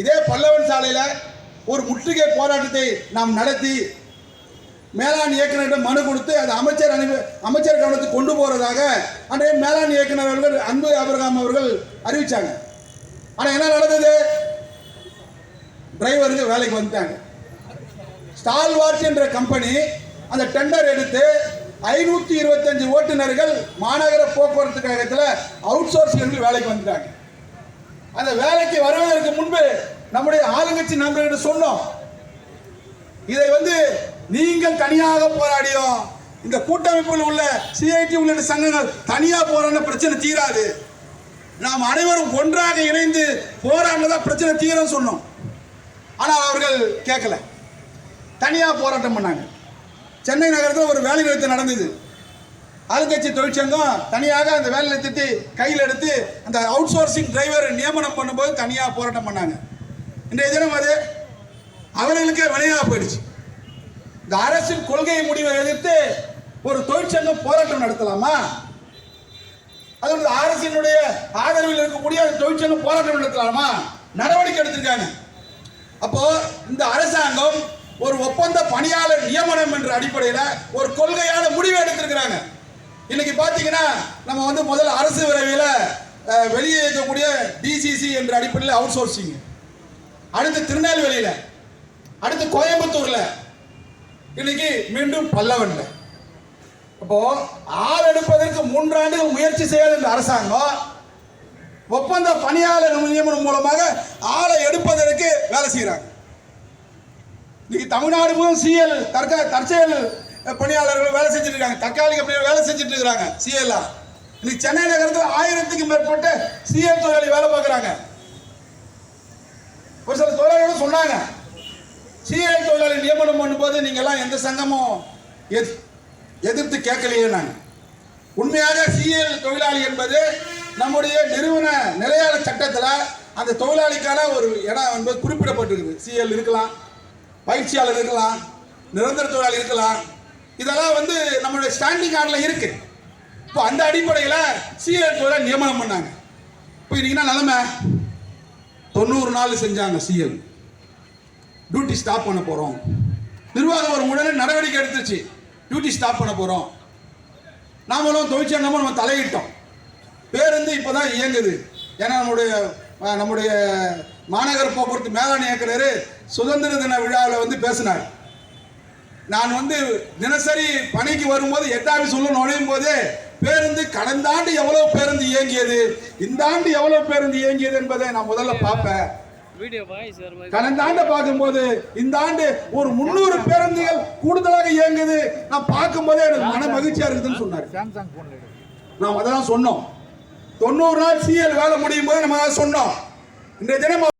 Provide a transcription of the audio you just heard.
இதே பல்லவன் சாலையில் ஒரு முற்றுகை போராட்டத்தை நாம் நடத்தி மேலாண் இயக்குநரிடம் மனு கொடுத்து அது அமைச்சர் அனுப்பி அமைச்சர் கவனத்துக்கு கொண்டு போகிறதாக அன்றைய மேலாண் இயக்குனர் அவர்கள் அன்பு அபிரகாம் அவர்கள் அறிவித்தாங்க ஆனால் என்ன நடந்தது? டிரைவருக்கு வேலைக்கு வந்துட்டாங்க. ஸ்டால்வார்ட் என்ற கம்பெனி அந்த டெண்டர் எடுத்து ஐநூற்றி இருபத்தஞ்சு ஓட்டுநர்கள் மாநகர போக்குவரத்து கழகத்தில் அவுட் என்று வேலைக்கு வந்துட்டாங்க. அந்த வேலைக்கு வருவதற்கு முன்பு நம்முடைய ஆளுங்கட்சி நண்பர்கிட்ட சொன்னோம். இதை வந்து நீங்கள் தனியாக போராடியும் இந்த கூட்டமைப்பில் உள்ள சிஐடி உள்ளிட்ட சங்கங்கள் தனியாக போராடின பிரச்சனை தீராது. நாம் அனைவரும் ஒன்றாக இணைந்து போராடினதான் பிரச்சனை தீரும் சொன்னோம். ஆனால் அவர்கள் கேட்கல. தனியாக போராட்டம் பண்ணாங்க. சென்னை நகரத்தில் ஒரு வேலை நிறுத்தம் நடந்தது. ஆளுங்கட்சி தொழிற்சங்கம் தனியாக அந்த வேலை நிறுத்தத்தை கையில் எடுத்து அந்த அவுட் சோர்சிங் டிரைவர் நியமனம் பண்ணும்போது தனியாக போராட்டம் பண்ணாங்க. இன்றைய தினம் அது அவர்களுக்கே வினையாக போயிடுச்சு. இந்த அரசின் கொள்கை முடிவை எதிர்த்து ஒரு தொழிற்சங்கம் போராட்டம் நடத்தலாமா? அது வந்து அரசினுடைய ஆதரவில் இருக்கக்கூடிய அந்த தொழிற்சங்கம் போராட்டம் நடத்தலாமா? நடவடிக்கை எடுத்திருக்காங்க. அப்போ இந்த அரசாங்கம் ஒரு ஒப்பந்த பணியாளர் நியமனம் என்ற அடிப்படையில் ஒரு கொள்கையான முடிவை எடுத்திருக்கிறாங்க. இன்னைக்கு பார்த்தீங்கன்னா நம்ம வந்து முதல்ல அரசு விரைவில் வெளியே இருக்கக்கூடிய டிசிசி என்ற அடிப்படையில் அவுட் சோர்சிங் அடுத்து திருநெல்வேலியில் அடுத்து கோயம்புத்தூரில் இன்னைக்கு மீண்டும் பல்லவன்ல. அப்போ ஆள் எடுப்பதற்கு மூன்றாண்டுகள் முயற்சி செய்யாத இந்த அரசாங்கம் ஒப்பந்த பணியாளர் நியமனம் மூலமாக ஆளை எடுப்பதற்கு வேலை செய்கிறாங்க இன்னைக்கு தமிழ்நாடு முழுவதும் சிஎல் தற்கா தற்செயல் பணியாளர்கள் வேலை செஞ்சுட்டு இருக்காங்க தக்காளி கம்பெனியில் வேலை செஞ்சுட்டு இருக்கிறாங்க சிஎல்லாம் இன்னைக்கு சென்னை நகரத்தில் ஆயிரத்துக்கு மேற்பட்ட சிஎல் தொழிலாளி வேலை பார்க்குறாங்க. ஒரு சில தொழிலாளர்கள் சொன்னாங்க. சிஎல் தொழிலாளி நியமனம் பண்ணும்போது நீங்கள்லாம் எந்த சங்கமும் எது எதிர்த்து கேட்கலையே நாங்கள் உண்மையாக சிஎல் தொழிலாளி என்பது நம்முடைய நிறுவன நிலையான சட்டத்தில் அந்த தொழிலாளிக்கான ஒரு இடம் என்பது குறிப்பிடப்பட்டிருக்குது. சிஎல் இருக்கலாம் பயிற்சியாளர் இருக்கலாம் நிரந்தர தொழிலாளி இருக்கலாம் இதெல்லாம் வந்து நம்மளுடைய ஸ்டாண்டிங் ஆர்டர்ல இருக்கு. இப்போ அந்த அடிப்படையில் சிஎல் நியமனம் பண்ணாங்க. இப்போ இன்னைக்கு நிலமை தொண்ணூறு நாள் செஞ்சாங்க சிஎல் டியூட்டி ஸ்டாப் பண்ண போகிறோம் நிர்வாகம் ஒரு உடனே நடவடிக்கை எடுத்துச்சு டியூட்டி ஸ்டாப் பண்ண போகிறோம் நாமளும் தொழிற்சங்கமும் நம்ம தலையிட்டோம். பேருந்து இப்போ தான் இயங்குது. ஏன்னா நம்முடைய நம்முடைய மாநகர போக்குவரத்து மேலாண் இயக்குனர் சுதந்திர தின விழாவில் வந்து பேசினார். நான் வந்து தினசரி பணிக்கு வரும்போது எட்டாவது சொல்ல நுழையும் போது பேருந்து கடந்த ஆண்டு எவ்வளவு பேருந்து இயங்கியது இந்த ஆண்டு எவ்வளவு பேருந்து இயங்கியது என்பதை நான் முதல்ல பார்ப்பேன். கடந்த ஆண்டு பார்க்கும்போது இந்த ஆண்டு ஒரு முன்னூறு பேருந்துகள் கூடுதலாக இயங்குது. நான் பார்க்கும்போதே எனக்கு மன மகிழ்ச்சியா இருக்குதுன்னு சொன்னாரு. நாம் அதெல்லாம் சொன்னோம். தொண்ணூறு நாள் சிஎல் வேலை முடியும் போது நம்ம சொன்னோம். இன்றைய தினம்